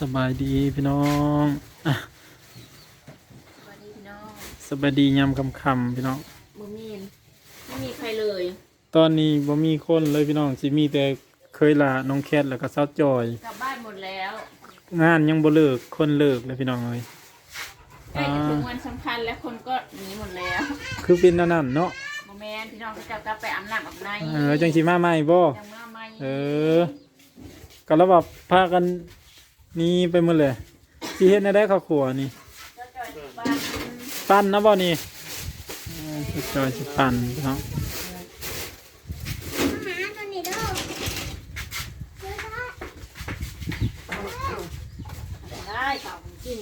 สบายดีพี่น้องอะสวัสดีพี่น้องสบายดียามคำคำๆพี่น้องมือมีนไม่มีใครเลยตอนนี้บ่มีคนเลยพี่น้องสิมีแต่เคยลาน้องแคทแล้วก็สาวจอย กลับบ้านหมดแล้วงานยังบ่เลิกคนเลิกเลยพี่น้องเอ้ยใกล้จะถึงวันสำคัญแล้วคนก็หนีหมดแล้วคือเป็นอันนั้นเนาะโมแมนพี่น้องก็จะกลับไปอาบน้ำอาบในเออจังสิมาใหม่บ่จังมาไหมเออก็แล้วแบบพากันห นี้ไปหมดเลยที่เฮ็ดในได้ข้าวขัวนี่ก็จอยบ้านปั้นนะบ่นี่เออสาวจอยสิปั้นพี่น้องได้ข่าวกิน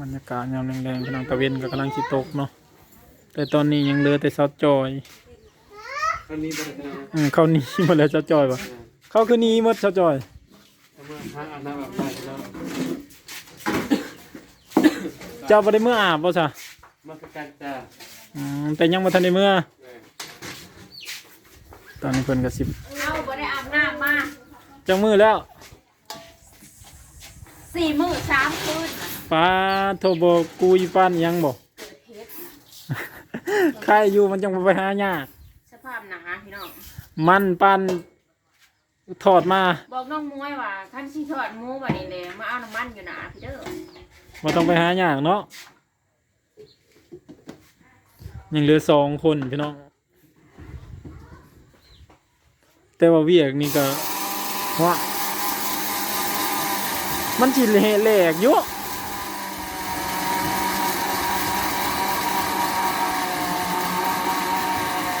บรรยากาศยามแรงๆพี่น้องตะเวนก็กำลังสิตกเนาะแต่ตอนนี้ยังเหลือแต่สาวจอยอันนี้เป็นอะไรนะอืมเขาหนีหมดแล้วสาวจอยบ่เขาคือหนีหมดสาวจอย เอามื่อทางอาบน้ำแบบไปแล้วเจ้าบ่ได้เมื่ออาบบ่ซะมาคือการจ้าอืมแต่ยังบ่ทันได้เมื่อ เออตอนนี้เพิ่นก็สิบเอาบ่ได้อาบน้ำมาจังมือแล้วสี่มื้อสามคืนน่ะป้าโทรบ่กุยปั้นยังบ่ เกิดเหตุใครอยู่มันจังบ่ไปหายากสภาพหนาพี่น้องมันปั้น ถอดมาบอกน้องมวยว่าขั้นชีทอดหมูบัดนี้เลยมาเอาน้ำมันอยู่หนาพี่เด้อบ่ต้องไปหายากเนาะยังเหลือสองคนพี่น้องแต่ว่าเวียกนี่ก็ว่ามันสิเละแหลกอยู่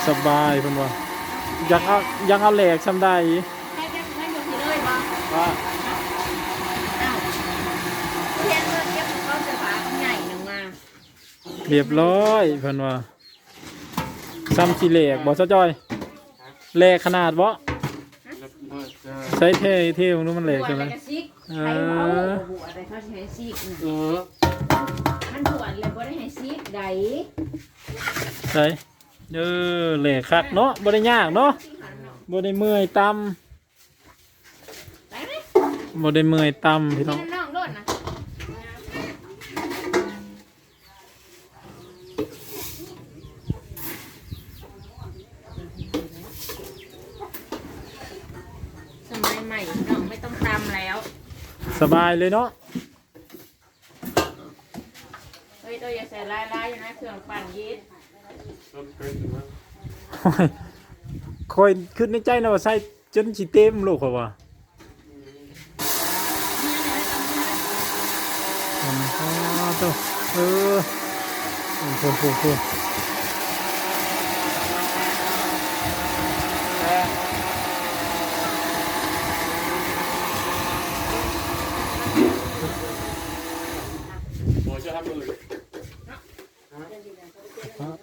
สบายเพิ่นว่าอยากเอาอยากเอาแหลกซำได้ ว่าอ้าวเพียนเงินเก็บของเขาเสื้อผ้าเขาใหญ่หนึ่งมาเรียบร้อยเพิ่นว่าซ้ำสิแหลกบ่ซะจอยแหลกขนาดบ่แล้วก็จะใช้เท่เท่ของนู้นมันแหลกหัวใช่ไหมอะไรกระซิกเอไอ้อเอาหัวอะไรเขาใช้ซิกน่ะเออมันหัวเลยบ่ได้ให้ซิกใดใช่เออแหลกคักเนาะบ่ได้ยากเนาะซิกหันเนาะบ่ได้เมื่อยต่ไปไหมำ บ่ได้เมื่อยต่ำพี่น้องน้องโดดนะสมัยใหม่น้องไม่ต้องตำแล้ว สบายเลยเนาะเฮ้ยตัวอย่าใส่ลายลายอยู่นะเครื่องปั่นยีสต์รถเป็นหรือว่าโอ้ยคอยคิดในใจนะว่าใส่จนสิเต็มโลกเขาว่า ตัวเออโอ้โหโหโหโบจะทำมือ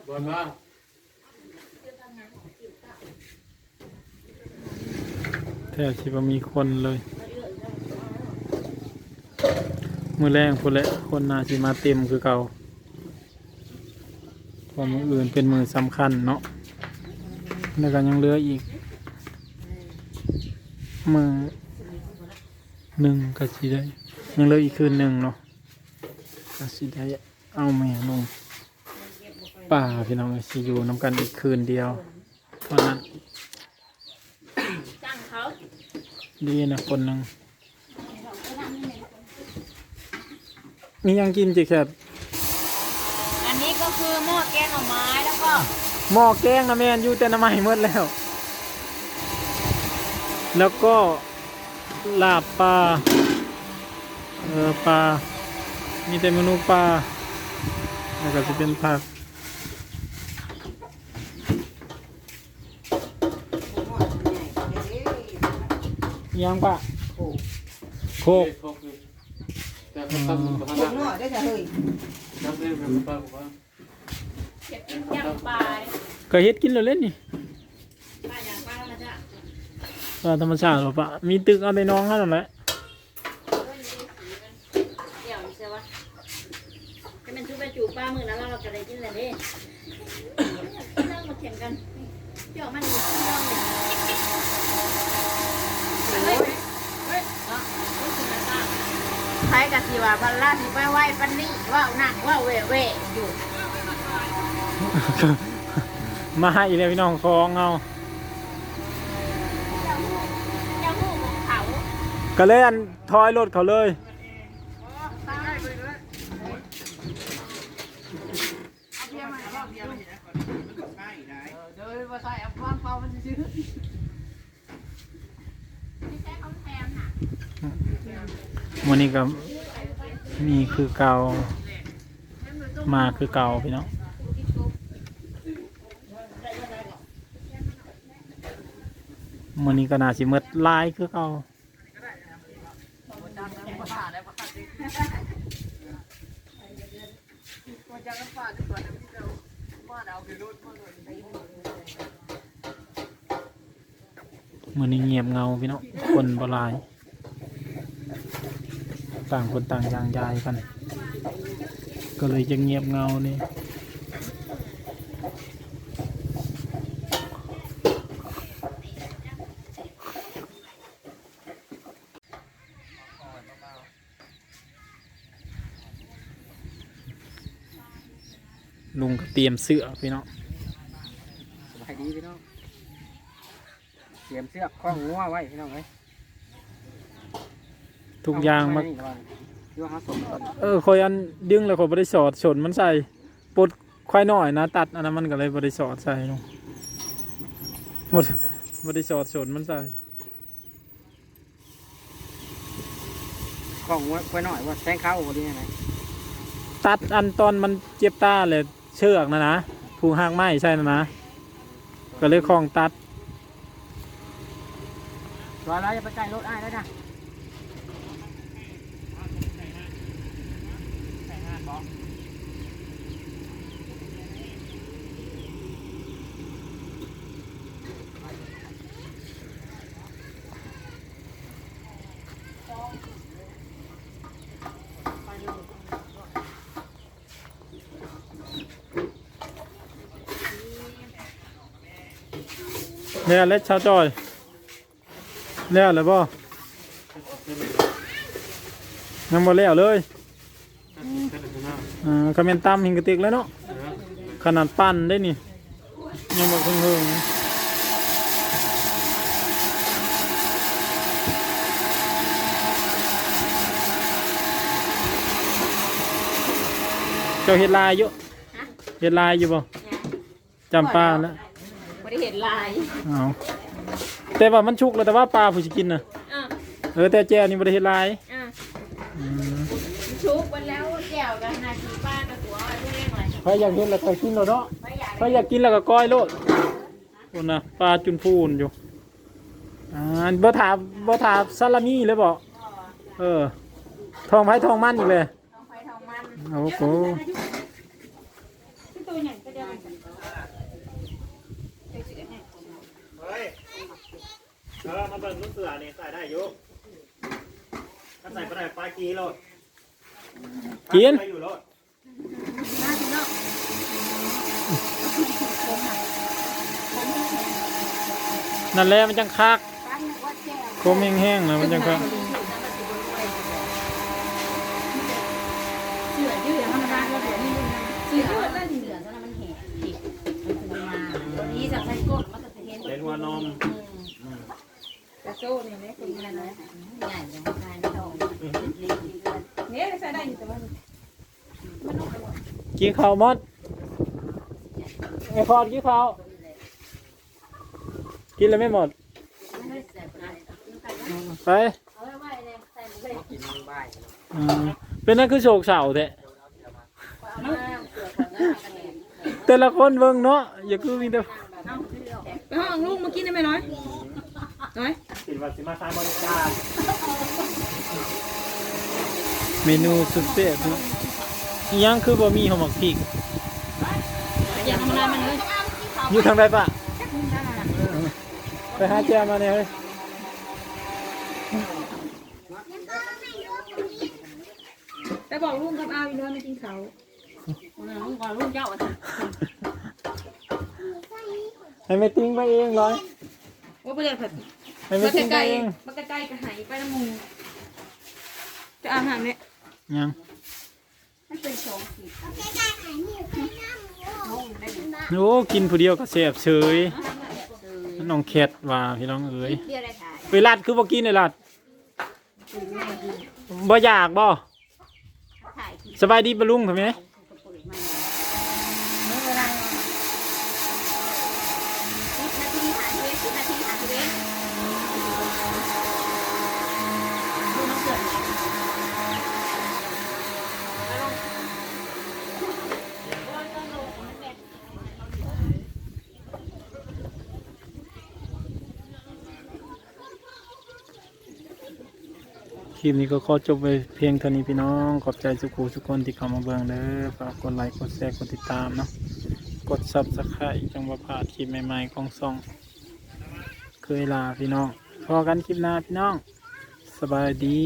บ่นว่าแทบสิบ่มีคนเลย มือแรงพุ่นละคนนาสิมาเต็มคือเก่าเพราะมืออื่นเป็นมือสำคัญเนาะแล้วก็ยังเหลืออีก มือหนึ่งก็สิได้ยังเหลืออีกคืนหนึ่งเนาะก็สิได้เอาแม่ลงป่าพี่น้องก็สิอยู่น้ำกันอีกคืนเดียวเท่านั้นดีนะคนหนึ่ง มียังกินจิแคทอันนี้ก็คือหม้อแกงหน่อไม้แล้วก็หม้อแกงนะแมนอยู่แต่น้ำมันหมดแล้ว แล้วก็ลาบปลาเออปลา มีแต่เมนูปลา แล้วก็จะเป็นผักยังปะโคก โคกแต่ก็ทำทำหน่อยได้จะเฮ้ยทำเรื่องแบบป้าบอกว่าเก็บกินยำปลาก็เฮ็ดกินแล้วเล่นนี่ปลาอย่างปลาแล้วจ้ะปลาธรรมชาติหรอปะมีตึกเอาในน้องเขาหน่อยไหมเดี๋ยวใช่ปะจะเป็นชุบไปจูปลามือนั้นเราจะได้กินเลยดิเริ่มมาแข่งกันเดี๋ยวมันมีเครื่องเลยเฮ้ยเฮ้ย ใครกับสิว่าบัลล่าสิไปไหว้ปันนี่ว่านั่งว่าเว่เว่อยู่มาอีกแล้วพี่น้องคองเอายังหูของเขาก็เลยอันทอยรถเขาเลยเดินมาใส่อัพว่างเปล่ามันซื้อ ไม่ใช่เขาแทนน่ะ วันนี้ก็มีคือเก่ามาคือเก่าพี่น้องวันนี้ก็น่าสิหมดลายคือเก่ามือรถคนอื่นไปมื่อนี้เงียบเงาพี่น้องคนบลาย ต่างคนต่างยางยายกัน ก็เลยจะเงียบเงานี่ลุงก็เตรียมเสื้อพี่น้องสบายดีพี่น้อง เตรียมเสื้อคล้องงัวไว้พี่น้องเอ้ ทุกอย่างมาที่ว่าเขาสมก่อนเออคอยอันดึงแล้วคอยบริสอดสนมันใส่ปลดควายหน่อยนะ ตัดอันนั้นมันก็เลยบริสอดใส่ลงหมดบริสอดสนมันใส่คล้องงัวไว้หน่อยว่าแทงเข้าพอดีไงตัดอันตอนมันเจ็บตาเลยเชือกนะนะผูกหางไม้ใช่นะนะก็เลยคล้องตัดรอแล้วจะไปใกล้รถอ้ายแล้วนะ แล้วเล็ดชาวจอยแล้วเลยบ่ยังบ่แล้วเลย อ่าคอมเมนต์ตามหิงกระติกแล้วเนาะขนาดปั้นได้นี่ยังบ่เพิ่งเพิ่งเจ้าเห็ดลายอยู่เห็ดลายอยู่บ่จำปลาแล้วไม่ได้เห็นลายเอาแต่ว่ามันชุกแล้วแต่ว่าปลาผู้สิกินนะอะเออแต่แจ้วนี่บริเฮ็ดหลายอะอืม ชุบไปแล้วแก้วกันนาทีป้ากับหัวเรื่องหน่อยใครอยากเห็นแล้วก็กินโลดเนาะไม่อยากใครอยากกินแล้วก็ก้อยโลดคนน่ะปลาจุนฟูนอยู่อ่าบ่ถามบ่ถามซาลามี่เลยบ่เออ ทองไผ่ทองมันอีกเลยทองไฟทองมันโอ้โหตัวใหญ่ก็เดียวกันเฮ้ยเออมาเบิ่งลูกเสือนี่ใส่ได้อยู่ถ้าใส่ไปได้ปลากีโลด กินไปอยู่โลดน่ากินเนาะนั่นแหละมันจังคักป้าเนี่ยว่าแก้วโคมแห้งๆนะมันจังคักเสือยืดธรรมดาเสือนี่เสือยืดแล้วเสือตอนนั้นมันแหกผิดมันถึงมาตัวนี้จากไส้ก้นมันก็จะเห็นเป็นหัวนมกระโซ่เนี่ยไม่คุณนั่นเลยใหญ่ยังไม่ได้ทอง เนี่ยใส่ได้อยู่แต่ว่ากินข้าวหมดไอ้พอดกินข้าวกินแล้วไม่หมดไม่ได้ใส่ไปไปเอาไว้เลยใส่หมดเลยกินบ่ายอ่าเป็นนั่นคือโศกเศร้าแท้เอามาเสือของนั่นกันเนี่ยแต่ละคนเบิ่งเนาะอย่าคือมีแต่ไปห้องลูกมากินได้ไหมน้อยน้อยสินวัสิมาทายบริการ เมนูสุดเด็ดเนาะอิหยังคือบ่มีหอมหมกพริกอย่าทำอะไรมันเลยอยู่ทางใดปะไปหาแจมาเนี่ยเฮ้ยไปบอกลุงกับอาวินน้อยมากินเขาลุงก่อนลุงเจ้าอะให้แม่ติ้งไปเองร้อยว่าประเดี๋ยวผัดให้แม่มาติ้งไปไกลเองๆมาไกลๆกับหายไปน้ำมูจะอาบน้ำเนี่ย ยังมันเป็นสองขีดโอ้กินผู้เดียวก็แซ่บเฉยน้องแคทว่าพี่น้องเอ๋ยเดียวได้ถ่ายไปลัดคือบ่กินเลยลัดบ่อยากบ่ถ่ายขีดสบายดีปะลุงทำไม กระปุกมันเมื่อเวลาสิบนาทีหาชีวิตสิบนาทีหาชีวิตดูมันเกิดอะไรเอาลง คลิปนี้ก็ขอจบไปเพียงเท่านี้พี่น้อง ขอบใจสุขุทุกคนที่เข้ามาเบิ่งเด้อฝากกดไลค์กดแชร์กดติดตามเนาะกดซับสไครต์จังบ่พลาดคลิปใหม่ๆของซ่อง เคยลาพี่น้องพอกันคลิปหน้าพี่น้อง สบายดี